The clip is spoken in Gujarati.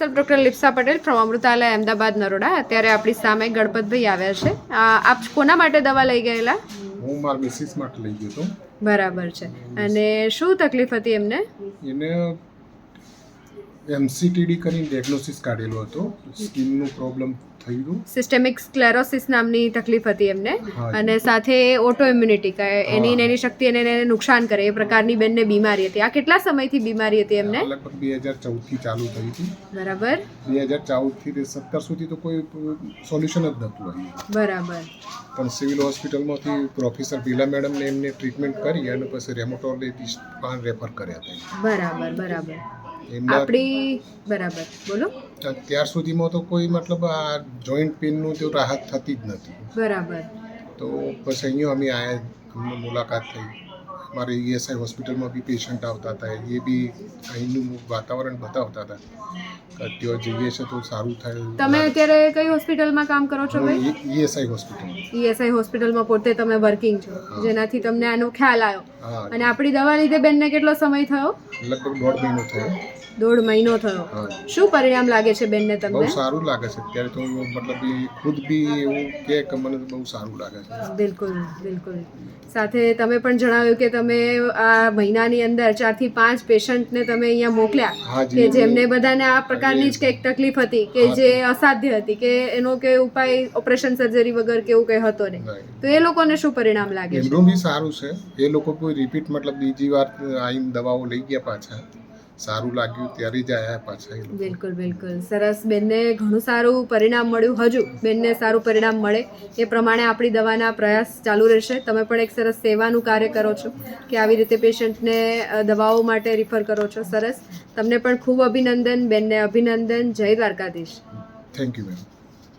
Sir doctor Lipsa Patel from Amrutalay Ahmedabad Naroda. અત્યારે આપણી સામે ગણપતભાઈ આવ્યા છે. આપ કોના માટે દવા લઈ ગયેલા? હું મારા મિસિસ માટે લઈ ગયો હતો. બરાબર છે. અને શું તકલીફ હતી એમને? એને એમસીટીડી કરીને ડાયગ્નોસિસ કાઢેલો હતો. સ્કિનનું પ્રોબ્લેમ થઈ ગયું સિસ્ટેમિક સ્ક્લેરોસિસ નામની તકલીફ હતી એમને. અને સાથે ઓટો ઇમ્યુનિટી એની એની શક્તિ એને એને નુકસાન કરે એ પ્રકારની બેનને બીમારી હતી. આ કેટલા સમયથી બીમારી હતી એમને? લગભગ બે હજાર ચૌદથી ચાલુ થઈ હતી. બરાબર. બે હજાર ચૌદથી તે સત્તર સુધી તો કોઈ સોલ્યુશન જ નહોતું આવ્યું બરાબર. પણ સિવિલ હોસ્પિટલમાંથી પ્રોફેસર પીલા મેડમને એમને ટ્રીટમેન્ટ કરી અને પછી રેમોટોલોજીસ્ટ પણ રેફર કર્યા હતા. બરાબર બરાબર. આપણી બરાબર. બોલો. ત્યાર સુધીમાં તો કોઈ મતલબ આ જોઈન્ટ પેનનું તો રાહત થતી જ નથી. બરાબર. તો પછી અહીંયા અમે આયા અમને મુલાકાત થઈ. મારે ઈએસઆઈ હોસ્પિટલમાં બી પેશન્ટ આવતા હતા. એ બી અહીંનું વાતાવરણ બતાવતા હતા. ત્યાં જઈએ છે તો સારું થાય તમે અત્યારે કઈ હોસ્પિટલમાં કામ કરો છો ભાઈ? ઈએસઆઈ હોસ્પિટલ ઈએસઆઈ હોસ્પિટલમાં પોતે તમે વર્કિંગ છો. જેનાથી તમને આનો ખ્યાલ આવ્યો. અને આપણી દવા લીધે બેનને કેટલો સમય થયો? લગભગ દોઢ મહિનો થયો. દોઢ મહિનો થયો. શું પરિણામ લાગે છે બેનને બહુ તમને સારું લાગે છે. અત્યારે તો મતલબ ખુદ બી એવું કે કે મને બહુ સારું લાગે છે. બિલકુલ બિલકુલ. સાથે તમે પણ જણાવ્યું કે તમે આ મહિનાની અંદર ચારથી પાંચ પેશન્ટને તમે અહીંયા મોકલ્યા કે જેમને બધાને આ પ્રકારની જ કંઈક તકલીફ હતી કે જે અસાધ્ય હતી કે એનો કે ઉપાય ઓપરેશન સર્જરી વગર કે એવું કંઈ હતો નહીં. નહીં. તો એ લોકોને શું પરિણામ લાગે છે? એમનું બી સારું છે. એ લોકો કોઈ રિપીટ મતલબ બીજી વાર આવીને દવાઓ લઈ ગયા પાછા. સારું લાગ્યું ત્યારે જ આયા પાછા બિલકુલ બિલકુલ. સરસ. બેનને ઘણું સારું પરિણામ મળ્યું. હજુ બેનને સારું પરિણામ મળે. એ પ્રમાણે આપણી દવાના પ્રયાસ ચાલુ રહેશે. તમે પણ એક સરસ સેવાનું કાર્ય કરો છો કે આવી રીતે પેશન્ટને દવાઓ માટે રિફર કરો છો. સરસ. તમને પણ ખૂબ અભિનંદન. બેનને અભિનંદન. જય દ્વારકાધીશ. Thank you ma'am